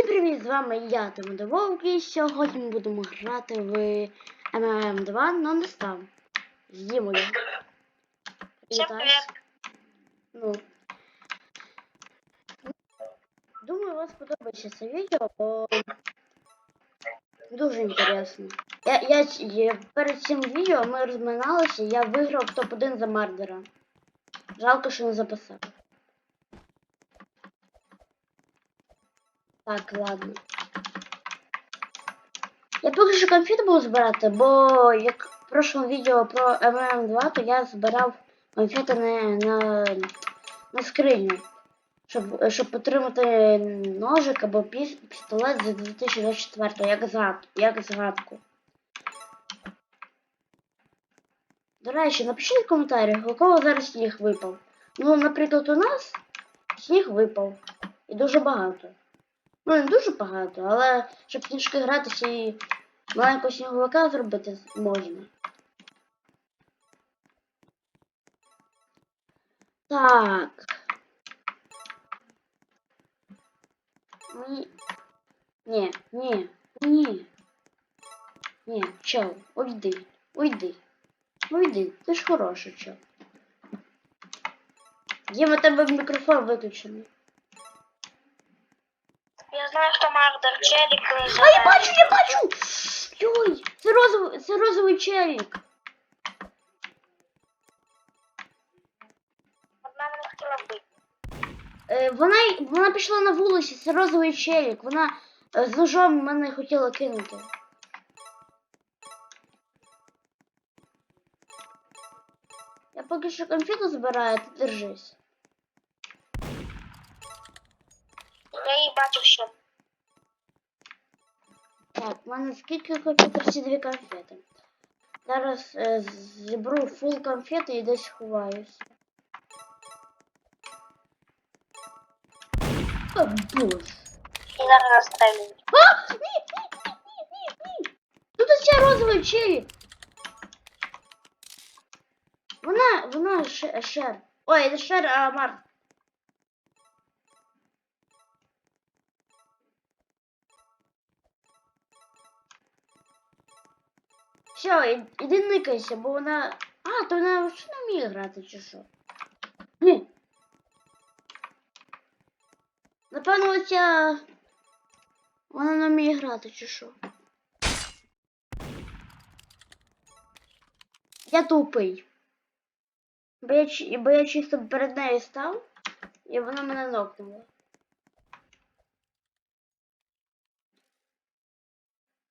Всім привіт, з вами я, Вовк, і сьогодні ми будемо грати в MMM2 Non-Stop з Дімою. Всім Вітаюсь. Ну. Думаю, вам сподобається це відео, бо дуже інтересно. Я, я, я перед цим відео ми розминалися, я виграв топ-1 за Мардера. Жалко, що не записав. Так, ладно. Я поки що конфети буду збирати, бо як в прошлому відео про MM2, то я збирав конфети на, на, на скриню. Щоб, щоб отримати ножик або піс, пістолет за 2024, як, як згадку. До речі, напишіть в коментарях, у кого зараз сніг випав. Ну, наприклад, у нас сніг випав. І дуже багато. Ну, не дуже багато, але щоб трішки гратися і маленького сніговика зробити можна. Так. Ні. Ні, ні, ні. Ні, чел, уйди, уйди. Уйди, ти ж хороший чел. Діма, тебе мікрофон виключений. Я знаю, хто Мардер Челік. А я бачу, я бачу! Йой, це розовий, це розовий челік. Одна мене хотіла вбити. Е, вона, вона пішла на вулиці, це розовий челік. Вона е, з ножом мене хотіла кинути. Я поки що конфету збираю, ти держись. Я її бачив, що. Так, в мене скільки конфет? 32 конфети. Зараз е, зібру фул конфети і десь ховаюсь. О, боже. І зараз розстрілюють. А! Ні, ні, ні, ні, ні, ні. Тут ще розовий челік. Вона, вона шер. Ой, не шер, а Март. Все, іди никайся, бо вона. А, то вона взагалі не вміє грати, чи що? Ні. Напевно, оця. Вона не вміє грати, чи що? Я тупий. Бо я, бо я чисто перед нею став, і вона мене нокнула.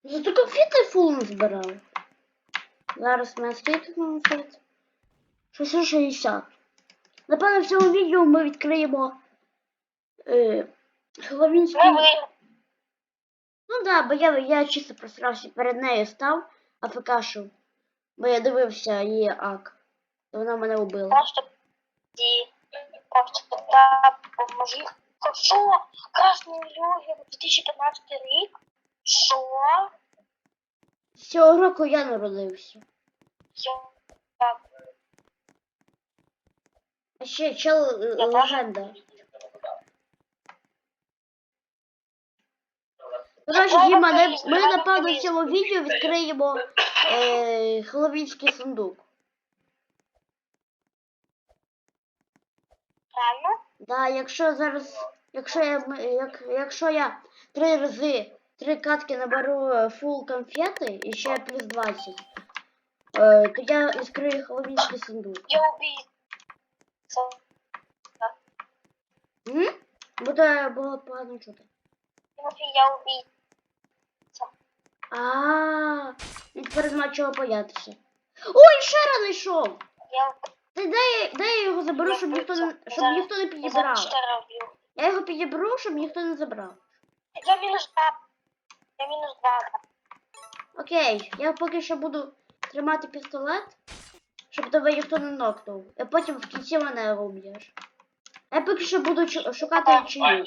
Зато конфети фул не. Зараз мене скільки конфет? 660. Напевно, в цьому відео ми відкриємо е, Хеллоуінський... Ми виграли. Ну да, бо я, я чисто просрався перед нею став АФКшу, бо я дивився її ак. І вона мене убила. Що? Красний Люгер 2015 рік? Що? З цього року я народився. Так. А ще чел Я легенда. Я Коротше, Діма, не- ми напевно в цьому відео відкриємо е, Хеллоуінський сундук. Реально? Да, якщо зараз, якщо я, ми- як, якщо я три рази, три катки наберу е, фул конфети і ще плюс 20, е, то я відкрию Хеллоуінський сундук. Я убийца. М? Буде було погано чути. Тимофей, я убийца. А, він тепер нема чого боятися. Ой, ще раз знайшов! Я Ти де, де я його заберу, щоб ніхто не, щоб ніхто не підібрав? Я його підіберу, щоб ніхто не забрав. Я мінус. Я мінус два. Окей, я поки що буду тримати пістолет, щоб тебе ніхто не нокнув. А потім в кінці мене уб'єш. Я поки що буду шукати чиї.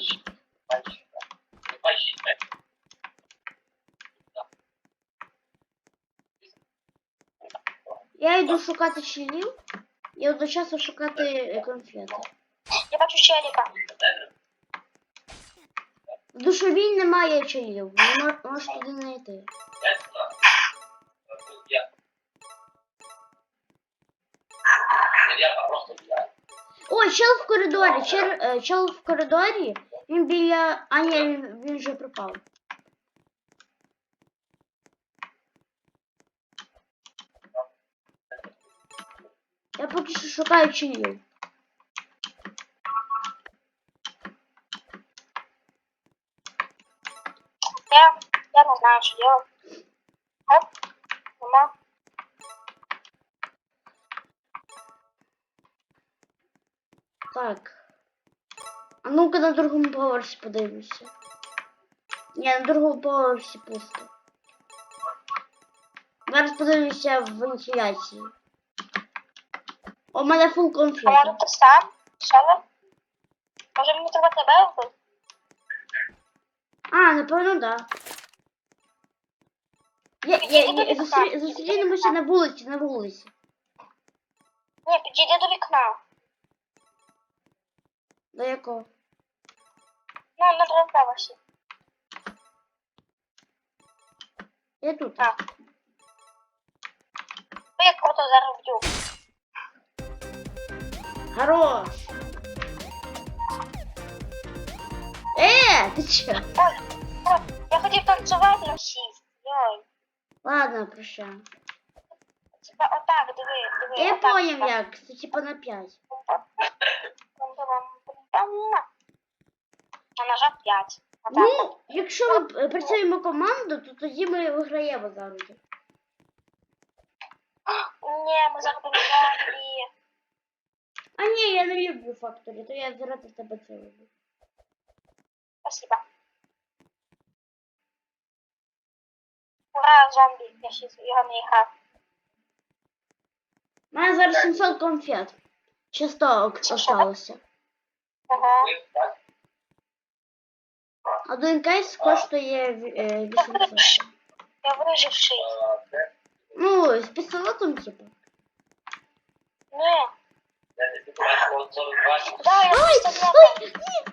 Я йду шукати чиїв і одночасно шукати конфети. Я бачу челіка. В душовій немає чаїв. Не можеш туди не йти. Я просто блядь. Ой, чел в коридорі. Чел, е, чел в коридорі. Він біля. А ні, він, він вже пропав. Я поки що шукаю чаїв. Я, я не знаю, що делать. Оп, нема. Так. А ну-ка на другому поверсі подивимося. Ні, на другому поверсі пусто. Зараз подивимося в вентиляції. У мене фул А може конфет. ти сам? Що? Може мені треба тебе вбити? А, напевно, да. Я, я, я, зустрі- зустрінемося на вулиці, на вулиці. Ні, підійди до вікна. До якого? Ну, на поверсі. Я тут. Так. Ви як круто зараз вб'ю. Хорош. Е, ти чо? Ой, ой, я хотів танцювати на шість. Йой. Ладно, прощаю. Типа отак, диви, диви. Я отак, поняв типа. як, це типа на 5. Я нажав 5. Отак. Ну, якщо ми працюємо команду, то тоді ми виграємо завжди. Ні, ми будемо зомбі. А ні, я не люблю факторі, то я заради тебе це люблю. Спасибо. Ура, зомбі. Я ще його не грав. У мене зараз 700 конфет. 100 осталося. Ага. Один кейс коштує ві- е, 800. Я виживший. Ну, з пістолетом, типу. Ні. Ой, Да, я Ой, просто ой, ні, ні, ні, ні.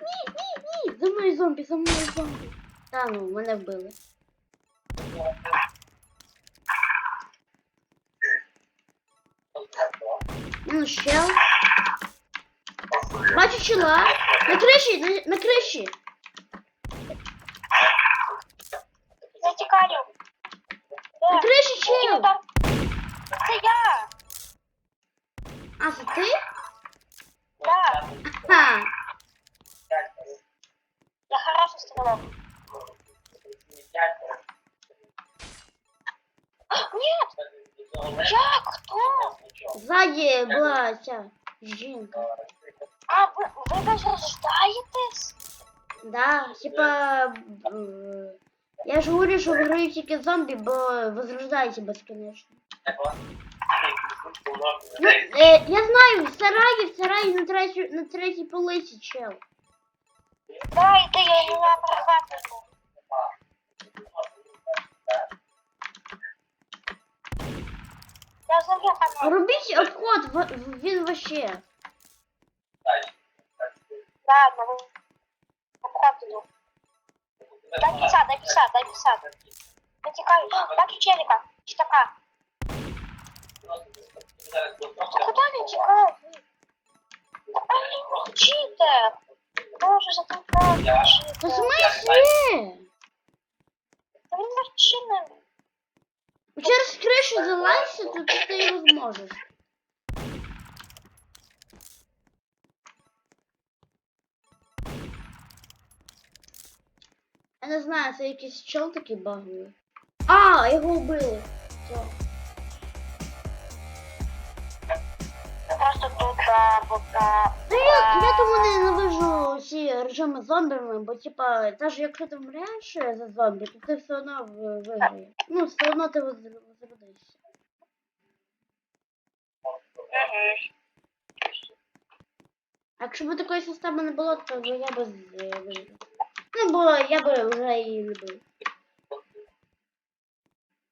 За мною зомбі, за мною зомбі. Та ну, мене вбили. Ну, щел. Бачу чола. На криші, на, на криші. жінка. А, ви, ви возрождаєтесь? Да, типа. е, Я ж говорю, що виграють тільки зомбі, бо возрождається безконечно. Ну, е, я знаю, в сараї, в сараї на третій, на третій полиці, чел. Да, йди, я його перехватую. Я зроблю канал. Робіть обход, в- в- він вообще. Ладно, ви обходите. Дай 50, дай 50, дай 50. Я тікаю. Бачу челика. Читака. Та куди він тікав? А він читер. Боже, затолкав. Та в Читер. смислі? Та він зачинений. Через кришу залазься, то ти ти його Я не знаю, це якийсь чел такий баговий. А, його вбили. Все. Я просто тут, а, пока... Та я, я тому ненавижу ці режими з зомбіми, бо типа, навіть якщо ти вмреш за зомбі, то ти все одно в- виграєш. Ну, все одно ти воз- возродишся. А якщо б такої системи не було, то я би з- виграв. Ну, бо я би вже її любив.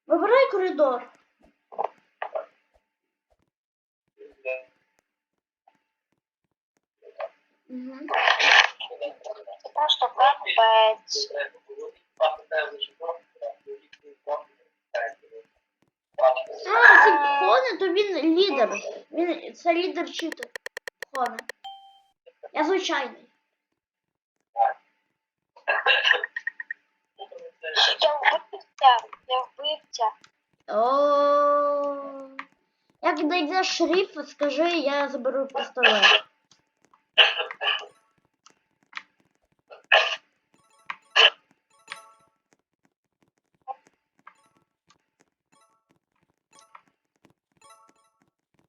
Вибирай коридор. Угу. Просто Б, Б. Капець. А, це Хоне, то він лідер. Він це лідер читер. Хоне. Я звичайний. Скажи, я заберу пістолет.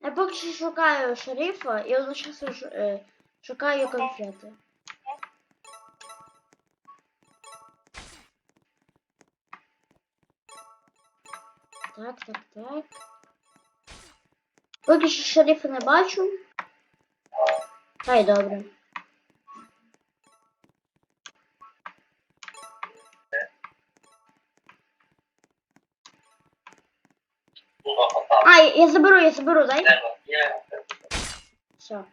Я поки шукаю шерифа і одночасно е, шукаю конфети. Так, так, так. Поки що шерифа не бачу. Та й добре. А, я, заберу, я заберу, дай. Все.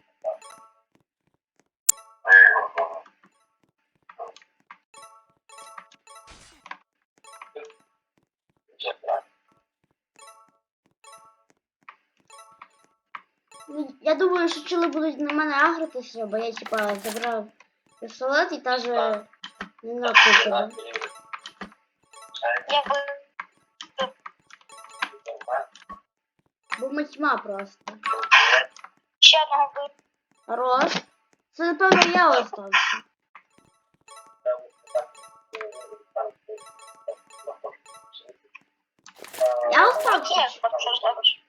Я думаю, що чили будуть на мене агритися, бо я типа забрав пістолет і теж не нокнув тебе. Бо ми тьма просто. Ще одного вбив. Хорош. Це напевно я остався. Я остався. Ні, що ж робиш?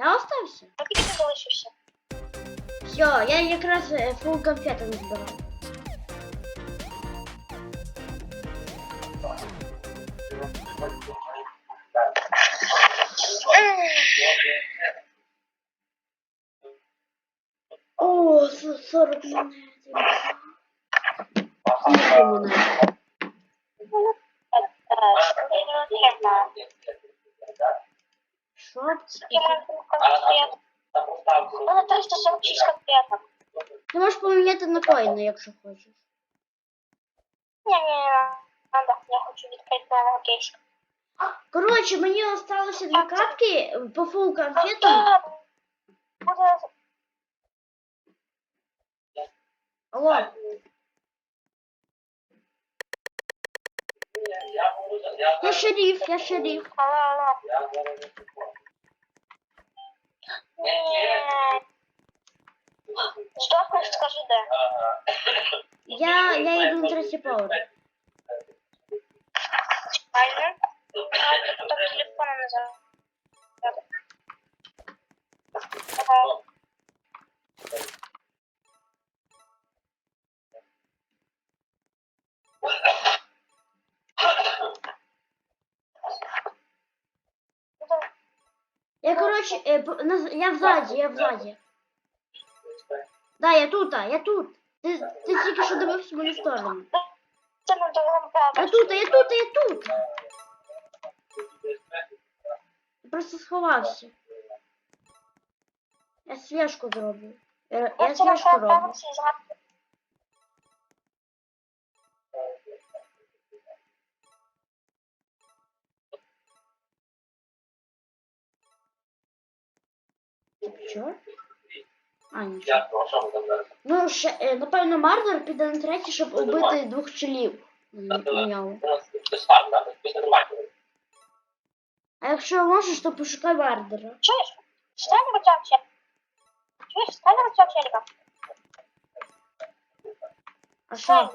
Я остався. Ну, тільки ти залишився. Все, я якраз фул конфети не збирав. О, со- 40 монет. Скільки монет? Що? Я маю конкретно. У мене 346 конкретно. Ти можеш поміняти на коїни, якщо хочеш. Ні, ні, ні, надо. Я хочу відкрити нового кейсу. Коротше, мені осталося дві катки по фул конфетам. Так, Буде Алло, я шериф, я шериф. Алло, алло. Здохнеш, скажи де. Я, я йду на третій поверх. Правильно? А, тут так телефоном не. Я взаді, я взаді. Да, я тут, а, я тут. Ти, ти тільки що дивився в мою сторону. Я тут, я тут, я тут. Я просто сховався. Я свіжку зроблю. Я, я Я своєму роблю. Що? А, нічого. Ну, ще, е, напевно, Мардер піде на третій, щоб убити двох чолів. А якщо можеш, то пошукай Мардера. Чуєш? В цього челика. Чуєш? В цього челика. А що?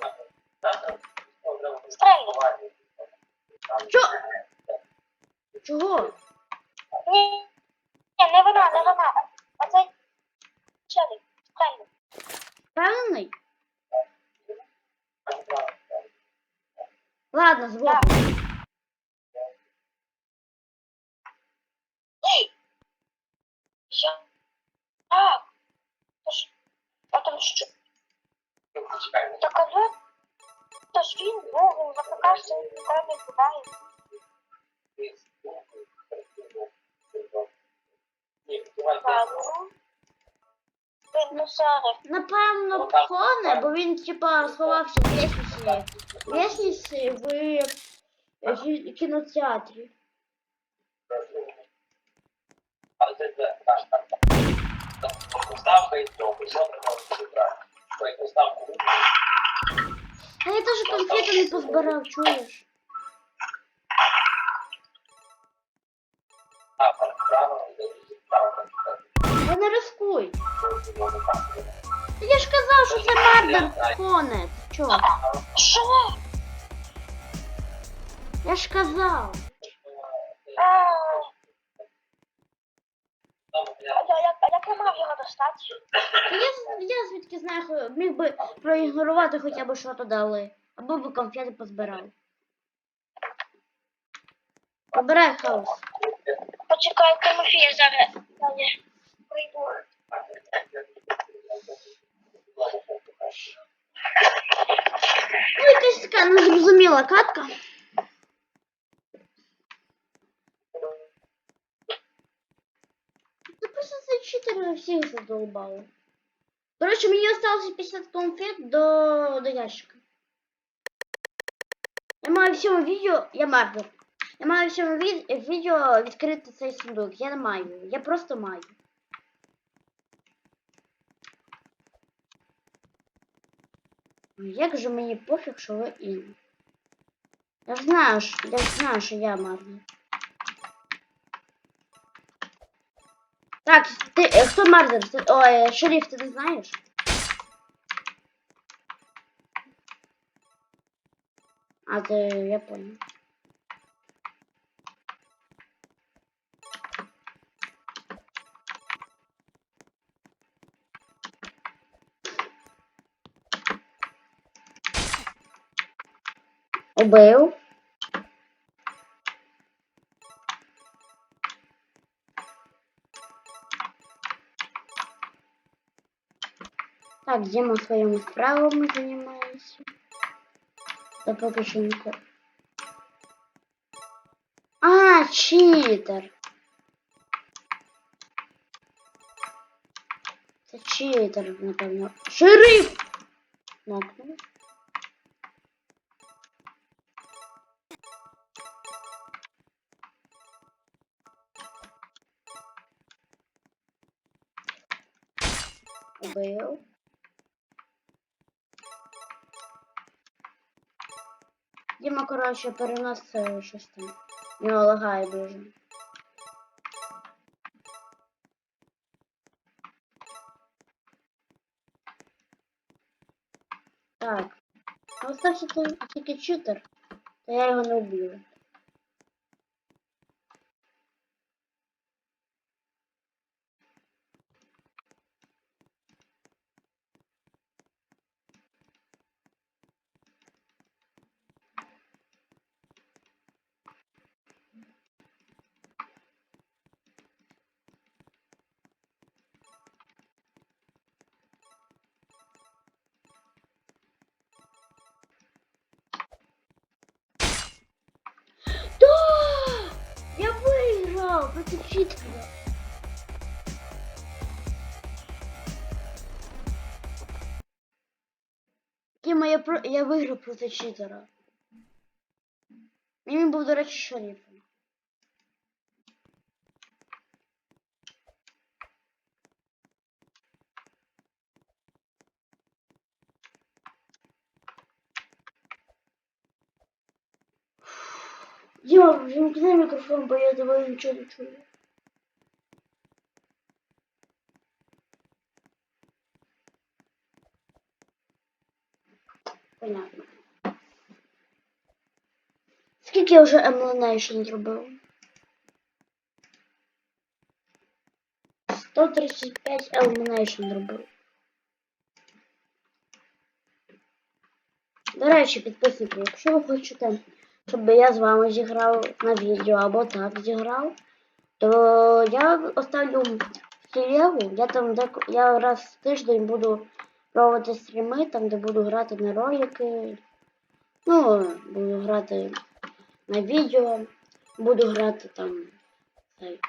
Стрельни. Що? Чого? Ні, ні, не вона, не вона. А цей челик. Стрельни. Впевнений? Ладно, збоку. Так. Що? Так. То ж, а там що? Так, ж він він запекався, ніколи не буває. Ладно. Напевно, коне, бо він типа сховався в лісниці. В лісниці в кі- кінотеатрі. А я теж конфети не позбирав, чуєш? А, правильно, Я не рискуй. Та Я ж казав, що це Мардер коне. Чо? Що? Я ж казав. А, я, а як я мав його достати? Та я, я звідки знаю, міг би проігнорувати хоча б що то дали. Або би конфети позбирав. Побирай хаос. Почекай, Тимофія зараз. Я прийду. Ну, якась така незрозуміла катка. Це просто цей читер всіх задолбало. До речі, мені осталося 50 конфет до, до ящика. Я маю в цьому відео. Я Мардер. Я маю в цьому від, відео відкрити цей сундук. Я не маю. Я просто маю. Ну, Як же мені пофіг, що ви ін. Я знаю, що, я знаю, що я Мардер. Так, ти, е, хто Мардер? Ой, шериф, ти не знаєш? А, ти, я понял. Убив. Так, Дима своїми справами займається. Та поки що ніхто. А, читер. Це читер, напевно. Шериф! Нокнув. Діма, коротше, перенос щось там. Нього лагає дуже. Так. Остався тільки читер, то я його не вб'ю. Про... я виграв проти читера. І він був, до речі, шерифом. Діма, вимкни мікрофон, бо я тебе нічого не чую. Понятно. Скільки я вже Elimination зробив? 135 Elimination зробив. До речі, підписники, якщо ви хочете, щоб я з вами зіграв на відео або так зіграв, то я оставлю телегу, я там я раз в тиждень буду проводити стріми, там де буду грати на ролики. Ну, буду грати на відео, буду грати там. цей,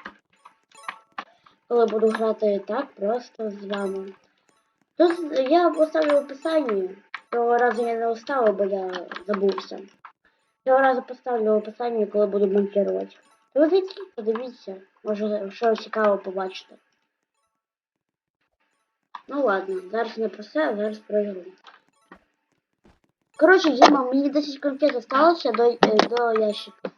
Коли буду грати так, просто з вами. Тут я поставлю в описанні. Цього разу я не оставив, бо я забувся. Цього разу поставлю в описанні, коли буду монтувати. То подивіться, може щось цікаве побачите. Ну ладно, зараз не про це, а зараз про ігру. Коротше, Діма, мені 10 конфет осталося до, е, до ящика.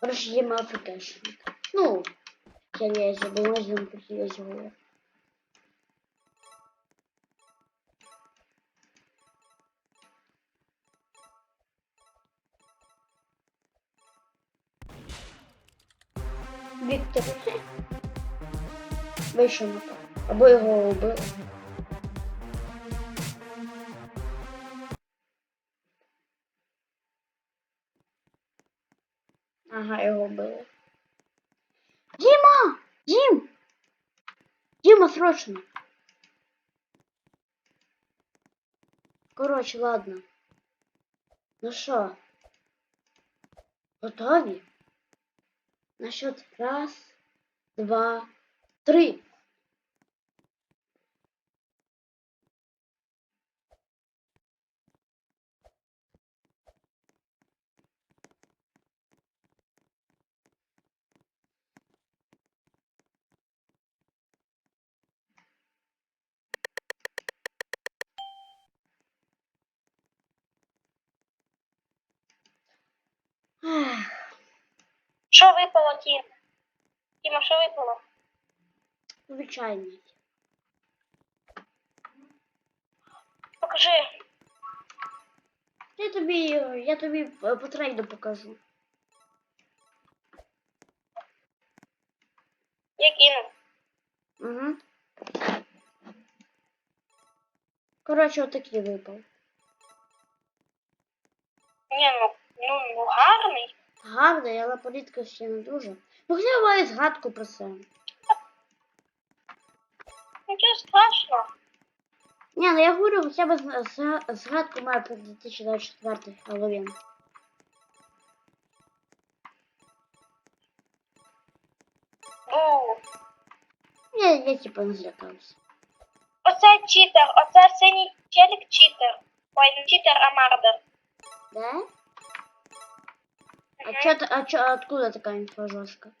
Коротше, Діма африкешник. Ну, я лезу, бо можна прихилять голову. Віктор. Вийшов на то. Або його вбили. Ага, його вбили. Діма! Дім! Діма, срочно! Коротше, ладно. Ну що? Готові? На счет раз, два, три. Що випало, Тім? Тіма, що випало? звичайний. Покажи. Я тобі, я тобі е, по трейду покажу. Я кину. Угу. Коротше, отакий випав. Ні, ну, ну, ну гарний. Гарний, але політка ще не дуже. Ну хоча б маю згадку про це. Нічого страшного. Ні, ну я говорю, хоча б згадку маю про 2024 Хеллоуін. Я, я типа не злякався. Оце читер, оце синій челік читер. Ой, не читер, а мардер. Да? А Мгм. чё, ты- а чё, откуда такая инфа жесткая?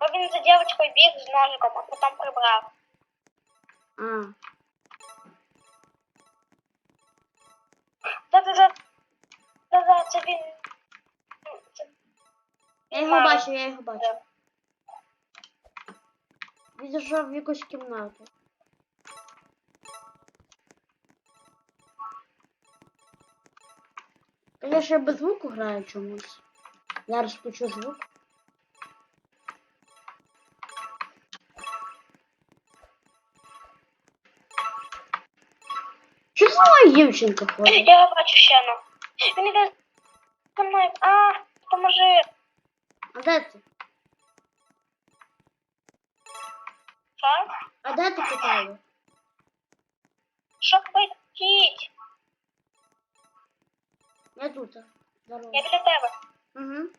Бо він за дівчинкою біг з ножиком, а потім прибрав. А, Та-та-та. Та-та, це він. Це... я його Мар- бачу, я його бачу. Він зайшов в якусь кімнату. Я без звуку граю чомусь. Зараз почу звук. Що з моя дівчинка ходить? Я бачу ще ну. Він іде за мною. А, поможи. А де ти? Що? А де ти питаю? Що хотіть? Я тут. Здорово. Я біля тебе. Угу.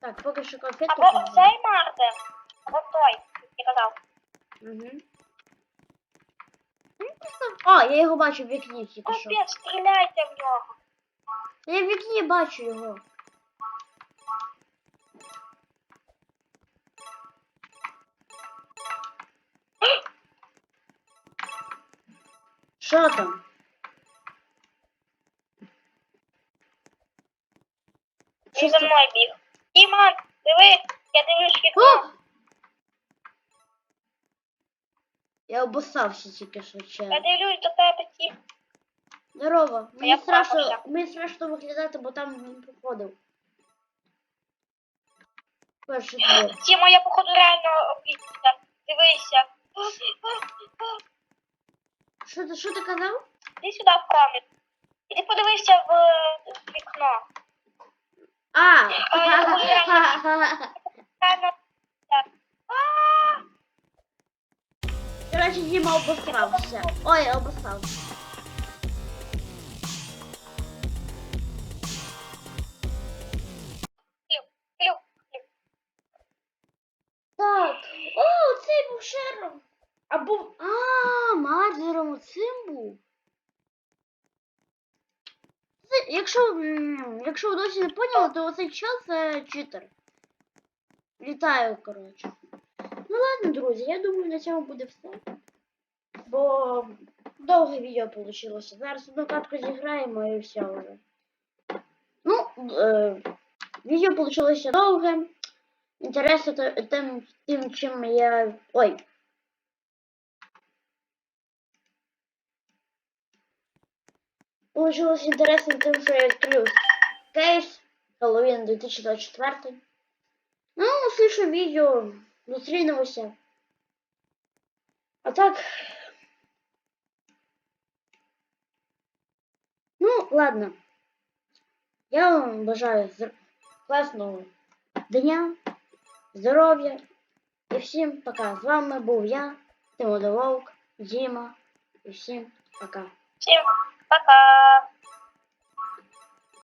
Так, поки що конфетку. Або оцей мардер, або той, я казав. Угу. О, я його бачу в вікні тільки що. Капець, стріляйте в нього. Я в вікні бачу його. Що там? Що Він за це? мною біг. Діман, диви, я дивлюсь в вікно. О! Я обоссався тільки що Я ще. дивлюсь до тебе, Тім. Здорово. Мені Я страшно, впався. мені страшно виглядати, бо там він походив. Перший двор. Тіма, я походу реально обідся. Дивися. Що ти, що ти казав? Іди сюди в камеру. Іди подивися в вікно. А! Короче, Дима обосрався. Ой, обосрався. Якщо, якщо ви досі не поняли, то оцей чел це читер. Вітаю, коротше. Ну ладно, друзі, я думаю, на цьому буде все. Бо довге відео вийшло. Зараз одну катку зіграємо і все вже. Ну, е, відео вийшло довге. Інтересно те- тим, тим, чим я. Ой. Получилось интересно тем, что я открыл кейс Хэллоуин 2024. Ну, услышу видео, зустрінемося. А так. Ну, ладно. Я вам бажаю зр- класного дня, здоров'я і всім пока. З вами був я, Тимодововк, Діма. І всім пока. Всім пока!